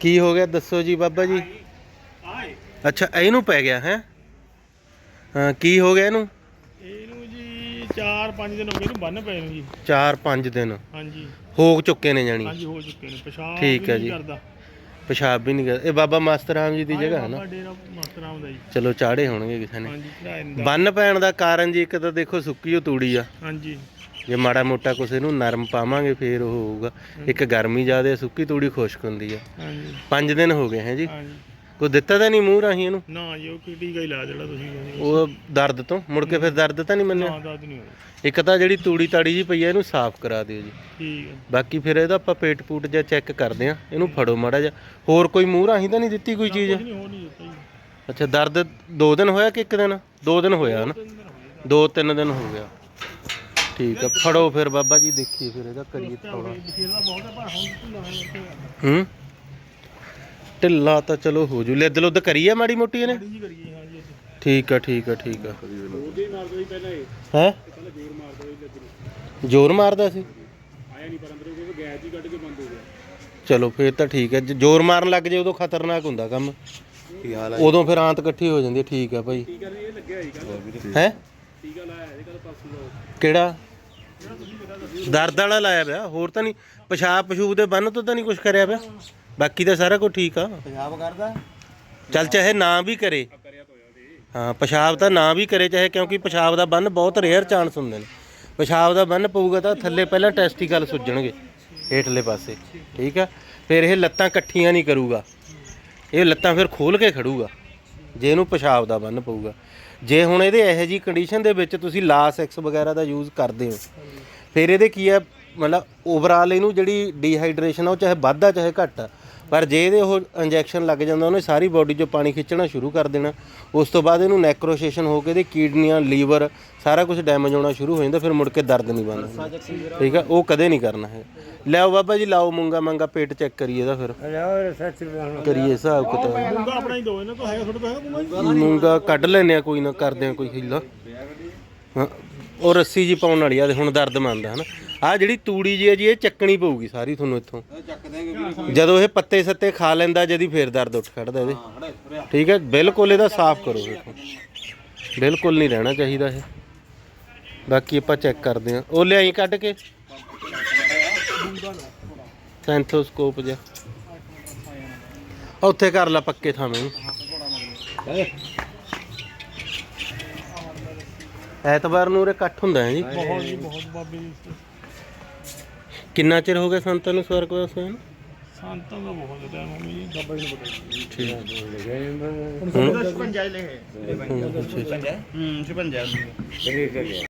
ਕੀ ਹੋ ਗਿਆ? ਦੱਸੋ ਜੀ ਬਾਬਾ ਜੀ। ਅੱਛਾ ਇਹਨੂੰ ਪੈ ਗਿਆ ਹੈ? ਕੀ ਹੋ ਗਿਆ ਇਹਨੂੰ? ਇਹਨੂੰ ਜੀ 4-5 ਦਿਨ ਹੋ ਗਏ ਇਹਨੂੰ ਬੰਨ ਪਏ ਨੂੰ ਜੀ। 4-5 ਦਿਨ। ਹਾਂਜੀ। ਹੋ ਚੁੱਕੇ ਨੇ ਜਾਣੀ। ਹਾਂਜੀ ਹੋ ਚੁੱਕੇ ਨੇ। ਪਿਸ਼ਾਬ ਠੀਕ ਹੈ ਜੀ। ਕਰਦਾ। ਪਿਸ਼ਾਬ ਵੀ ਨਹੀਂ ਕਰ ਇਹ ਬਾਬਾ ਮਾਸਟਰ ਰਾਮ ਜੀ ਦੀ ਜਗ੍ਹਾ ਹੈ ਨਾ? ਦਾ ਜੀ। ਚਲੋ ਚਾੜੇ ਹੋਣਗੇ ਕਿਸੇ ਨੇ। ਬੰਨ ਪੈਣ ਦਾ ਕਾਰਨ ਜੀ ਇੱਕ ਤਾਂ ਦੇਖੋ ਸੁੱਕੀ ਉਹ ਤੂੜੀ ਆ। ਹਾਂਜੀ। ਜੇ ਮਾੜਾ ਮੋਟਾ ਕੁਛ ਇਹਨੂੰ ਨਰਮ ਪਾਵਾਂਗੇ ਫੇਰ ਉਹ ਹੋਊਗਾ। ਇੱਕ ਗਰਮੀ ਜ਼ਿਆਦਾ ਸੁੱਕੀ ਤੂੜੀ ਖੁਸ਼ਕ ਹੁੰਦੀ ਆ। ਹਾਂਜੀ। 5 ਦਿਨ ਹੋ ਗਏ ਹੈ ਜੀ। ਹਾਂਜੀ। ਕੋਈ ਦਿੱਤਾ ਤਾਂ ਨਹੀਂ ਮੂੰਹ ਰਾਹੀਂ ਇਹਨੂੰ? ਨਾ ਜੀ ਉਹ ਕੀ ਟੀਕਾ ਹੀ ਲਾ ਜਿਹੜਾ ਤੁਸੀਂ ਕਹਿੰਦੇ ਉਹ ਦਰਦ ਤੋਂ? ਮੁੜ ਕੇ ਫਿਰ ਦਰਦ ਤਾਂ ਨਹੀਂ ਮੰਨਿਆ? ਨਾ ਦਰਦ ਨਹੀਂ ਹੋਇਆ। ਇੱਕ ਤਾਂ ਜਿਹੜੀ ਤੂੜੀ ਤਾੜੀ ਜੀ ਪਈ ਆ ਇਹਨੂੰ ਸਾਫ਼ ਕਰਾ ਦਿਓ ਜੀ। ਠੀਕ ਹੈ ਬਾਕੀ ਫਿਰ ਇਹਦਾ ਆਪਾਂ ਪੇਟ ਪੂਟ ਜਾਂ ਚੈੱਕ ਕਰਦੇ ਆ ਇਹਨੂੰ ਫੜੋ ਮਾੜਾ ਜਿਹਾ। ਹੋਰ ਕੋਈ ਮੂੰਹ ਰਾਹੀਂ ਤਾਂ ਨਹੀਂ ਦਿੱਤੀ ਕੋਈ ਚੀਜ਼? ਕੁਝ ਨਹੀਂ ਹੋ ਨਹੀਂ ਦਿੱਤਾ ਜੀ। ਅੱਛਾ ਦਰਦ ਦੋ ਦਿਨ ਹੋਇਆ ਕਿ ਇੱਕ ਦਿਨ? ਦੋ ਦਿਨ ਹੋਇਆ ਨਾ? ਤਿੰਨ ਦਿਨ ਹੋ ਗਏ ਦੋ ਤਿੰਨ ਦਿਨ ਹੋ ਗਿਆ। ਠੀਕ ਆ ਫੜੋ ਫਿਰ ਬਾਬਾ ਜੀ ਦੇਖੀਏ ਫਿਰ ਇਹਦਾ ਕਰੀਏ ਥੋੜਾ ਹੈ? ਢਿੱਲਾ ਤਾਂ ਚਲੋ ਹੋ ਜੂ ਲਿੱਦ ਲੁੱਦ ਕਰੀ ਆ ਮਾੜੀ ਮੋਟੀ ਇਹਨੇ? ਕਰੀਏ ਠੀਕ ਆ ਠੀਕ ਆ ਠੀਕ ਆ। ਉਹਦੇ ਮਾਰਦਾ ਸੀ ਪਹਿਲਾਂ ਇਹ। ਹੈ? ਪਹਿਲਾਂ ਜ਼ੋਰ ਮਾਰਦਾ ਸੀ ਲੱਗ ਨੂੰ। ਜ਼ੋਰ ਮਾਰਦਾ ਸੀ? ਆਇਆ ਨਹੀਂ ਪਰ ਅੰਦਰੋਂ ਕਿਉਂਕਿ ਗੈਸ ਹੀ ਕੱਢ ਕੇ ਬੰਦ ਹੋ ਗਿਆ। ਚਲੋ ਫੇਰ ਤਾਂ ਠੀਕ ਹੈ ਜ਼ੋਰ ਮਾਰਨ ਲੱਗ ਜੇ ਉਦੋਂ ਖਤਰਨਾਕ ਹੁੰਦਾ ਕੰਮ। ਕੀ ਹਾਲ ਹੈ ਉਦੋਂ ਫਿਰ ਆਂਤ ਇਕੱਠੀ ਹੋ ਜਾਂਦੀ ਹੈ ਠੀਕ ਆ ਭਾਈ। ਟੀਕਾ ਵੀ ਇਹ ਲੱਗਿਆ ਹੀ ਕੱਲ ਹੈ? ਟੀਕਾ ਲਾਇਆ ਇਹ ਕੱਲ ਪਰਸੋਂ ਦਾ। ਕਿਹੜਾ? ਦਰਦ ਵਾਲਾ ਲਾਇਆ ਪਿਆ ਹੋਰ ਤਾਂ ਨਹੀਂ। ਪਿਸ਼ਾਬ ਪਸ਼ੂਬ ਦੇ ਬੰਨ ਤੋਂ ਤਾਂ ਨਹੀਂ ਕੁਝ ਕਰਿਆ ਪਿਆ। ਬਾਕੀ ਤਾਂ ਸਾਰਾ ਕੁਝ ਠੀਕ ਆ। ਪੰਜਾਬ ਕਰਦਾ? ਚੱਲ ਚਾਹੇ ਨਾ ਵੀ ਕਰੇ। ਕਰਿਆ ਤਾਂ ਹੋਇਆ ਉਹਦੇ ਹਾਂ ਪਿਸ਼ਾਬ ਤਾਂ ਨਾ ਵੀ ਕਰੇ ਚਾਹੇ ਕਿਉਂਕਿ ਪਿਸ਼ਾਬ ਦਾ ਬੰਨ ਬਹੁਤ ਰੇਅਰ ਚਾਂਸ ਹੁੰਦੇ ਨੇ। ਪਿਸ਼ਾਬ ਦਾ ਬੰਨ ਪਊਗਾ ਤਾਂ ਥੱਲੇ ਪਹਿਲਾਂ ਟੈਸਟੀਕਲ ਸੁੱਜਣਗੇ ਹੇਠਲੇ ਪਾਸੇ। ਠੀਕ ਆ? ਫਿਰ ਇਹ ਲੱਤਾਂ ਇਕੱਠੀਆਂ ਨਹੀਂ ਕਰੂਗਾ। ਇਹ ਲੱਤਾਂ ਫਿਰ ਖੋਲ ਕੇ ਖੜੂਗਾ। ਜੇ ਇਹਨੂੰ ਪਿਸ਼ਾਬ ਦਾ ਬੰਨ ਪਊਗਾ। ਜੇ ਹੁਣ ਇਹਦੇ ਇਹੋ ਜੀ ਕੰਡੀਸ਼ਨ ਦੇ ਵਿੱਚ ਤੁਸੀਂ ਲਾਸ ਐਕਸ ਵਗੈਰਾ ਦਾ ਯੂਜ਼ ਕਰਦੇ ਹੋ, ਫਿਰ ਇਹਦੇ ਕੀ ਹੈ? ਮਤਲਬ ਓਵਰਆਲ ਇਹਨੂੰ ਜਿਹੜੀ ਡੀਹਾਈਡਰੇਸ਼ਨ ਆ, ਉਹ ਚਾਹੇ ਵੱਧਦਾ ਚਾਹੇ ਘਟਾ ਪਰ ਜੇ ਇਹਦੇ ਉਹ ਇੰਜੈਕਸ਼ਨ ਲੱਗ ਜਾਂਦਾ, ਉਹਨੇ ਸਾਰੀ ਬਾਡੀ 'ਚੋਂ ਪਾਣੀ ਖਿੱਚਣਾ ਸ਼ੁਰੂ ਕਰ ਦੇਣਾ। ਉਸ ਤੋਂ ਬਾਅਦ ਇਹਨੂੰ ਨੈਕਰੋਸ਼ੇਸ਼ਨ ਹੋ ਕੇ ਇਹਦੇ ਕੀਡਨੀਆਂ, ਲੀਵਰ ਸਾਰਾ ਕੁਝ ਡੈਮੇਜ ਹੋਣਾ ਸ਼ੁਰੂ ਹੋ ਜਾਂਦਾ, ਫਿਰ ਮੁੜ ਕੇ ਦਰਦ ਨਹੀਂ ਬਣਦਾ। ਠੀਕ ਆ? ਉਹ ਕਦੇ ਨਹੀਂ ਕਰਨਾ ਹੈ ਲਿਆਓ ਬਾਬਾ ਜੀ, ਲਾਓ ਮੂੰਗਾ ਮੰਗਾ, ਪੇਟ ਚੈੱਕ ਕਰੀਏ ਇਹਦਾ ਫਿਰ। ਕਰੀਏ ਹਿਸਾਬ ਕਿਤਾਬ। ਮੁੰਡਾ ਆਪਣਾ ਹੀ ਦੋ ਇਹਨਾਂ ਤੋਂ ਹੈਗਾ ਤੁਹਾਡੇ ਤੋਂ ਹੈਗਾ ਮੂੰਗਾ ਕੱਢ ਲੈਨੇ ਆ ਕੋਈ ਨਾ, ਕਰਦੇ ਆ ਕੋਈ ਹੀਲਾ ਉਹ ਰੱਸੀ ਜੀ ਪਾਉਣ ਵਾਲੀ ਆ ਤੇ ਹੁਣ ਦਰਦ ਮੰਨਦਾ, ਹਨਾ? ਆ ਜਿਹੜੀ ਤੂੜੀ ਜੀ ਹੈ ਜੀ ਇਹ ਚੱਕਣੀ ਪਊਗੀ ਸਾਰੀ ਤੁਹਾਨੂੰ ਇੱਥੋਂ। ਚੱਕ ਦੇਗੇ ਜਦੋਂ ਇਹ ਪੱਤੇ ਸੱਤੇ ਖਾ ਲੈਂਦਾ ਜਦੀ ਫੇਰ ਦਰਦ ਉੱਠ ਖੜਦਾ ਇਹਦੇ। ਠੀਕ ਹੈ ਬਿਲਕੁਲ ਇਹਦਾ ਸਾਫ਼ ਕਰੋ ਦੇਖੋ ਬਿਲਕੁਲ ਨਹੀਂ ਰਹਿਣਾ ਚਾਹੀਦਾ ਇਹ। ਬਾਕੀ ਆਪਾਂ ਚੈੱਕ ਕਰਦੇ ਹਾਂ। ਉਹ ਲਿਆਈ ਕੱਢ ਕੇ। ਸੈਂਥੋਸਕੋਪ ਜਿਹਾ। ਉੱਥੇ ਕਰ ਲਾ ਪੱਕੇ ਥਾਵੇਂ। ਐਤਵਾਰ ਨੂੰ ਉਰੇ ਇਕੱਠ ਹੁੰਦਾ ਹੈ ਜੀ। ਬਹੁਤ ਜੀ ਬਹੁਤ ਬਾਬੇ ਜੀ ਕਿੰਨਾ ਚਿਰ ਹੋ ਗਿਆ ਸੰਤਾਂ ਨੂੰ ਸਵਰਗਵਾਸ ਹੋਏ ਨੂੰ ਸੰਤਾਂ ਦਾ ਬਹੁਤ ਟਾਈਮ ਹੋ ਗਿਆ ਜੀ। ਨੂੰ ਪਤਾ ਠੀਕ। ਹੁਣ 56 ਲੈ ਹੈ ਹੂੰ, ਅੱਛਾ, ਅੱਛਾ। ਹੂੰ 56